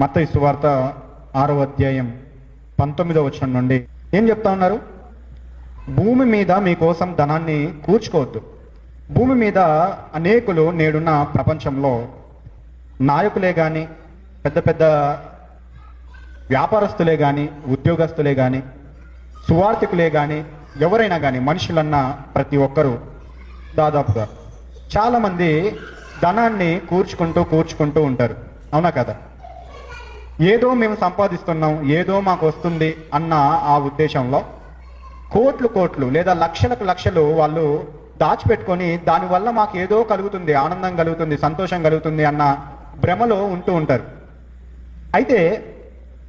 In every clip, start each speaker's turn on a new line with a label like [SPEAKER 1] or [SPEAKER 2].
[SPEAKER 1] మత సువార్త ఆరో అధ్యాయం పంతొమ్మిదో వచనం నుండి ఏం చెప్తా ఉన్నారు? భూమి మీద మీకోసం ధనాన్ని కూర్చుకోవద్దు. భూమి మీద అనేకులు నేడున్న ప్రపంచంలో నాయకులే కానీ పెద్ద పెద్ద వ్యాపారస్తులే కానీ ఉద్యోగస్తులే కానీ సువార్థికులే కానీ ఎవరైనా కానీ మనుషులన్న ప్రతి ఒక్కరూ దాదాపుగా చాలామంది ధనాన్ని కూర్చుకుంటూ కూర్చుకుంటూ ఉంటారు. అవునా కదా? ఏదో మేము సంపాదిస్తున్నాం ఏదో మాకు వస్తుంది అన్న ఆ ఉద్దేశంలో కోట్లు కోట్లు లేదా లక్షలకు లక్షలు వాళ్ళు దాచిపెట్టుకొని దానివల్ల మాకు ఏదో కలుగుతుంది ఆనందం కలుగుతుంది సంతోషం కలుగుతుంది అన్న భ్రమలో ఉంటూ ఉంటారు. అయితే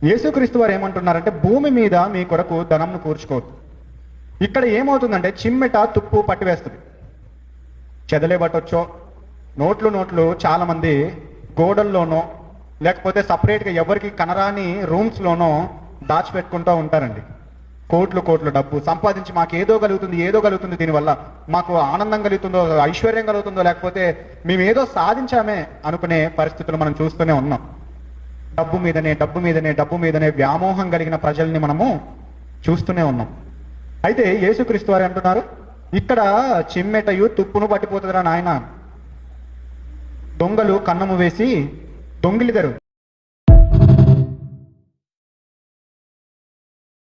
[SPEAKER 1] యేసుక్రీస్తు వారు ఏమంటున్నారంటే భూమి మీద మీ కొరకు ధనంను కూర్చుకోవద్దు. ఇక్కడ ఏమవుతుందంటే చిమ్మెట తుప్పు పట్టివేస్తుంది. చెదలే పట్టొచ్చో నోట్లు నోట్లు చాలామంది గోడల్లోనో లేకపోతే సపరేట్గా ఎవరికి కనరాని రూమ్స్లోనో దాచిపెట్టుకుంటూ ఉంటారండి. కోట్లు కోట్లు డబ్బు సంపాదించి మాకు ఏదో కలుగుతుంది ఏదో కలుగుతుంది దీనివల్ల మాకు ఆనందం కలుగుతుందో ఐశ్వర్యం కలుగుతుందో లేకపోతే మేము ఏదో సాధించామే అనుకునే పరిస్థితులు మనం చూస్తూనే ఉన్నాం. డబ్బు మీదనే డబ్బు మీదనే డబ్బు మీదనే వ్యామోహం కలిగిన ప్రజల్ని మనము చూస్తూనే ఉన్నాం. అయితే యేసుక్రీస్తు వారు అంటున్నారు ఇక్కడ చిమ్మెటయు తుప్పును పట్టిపోతుందిరా నాయన. దొంగలు కన్నము వేసి దొంగిలిదరు.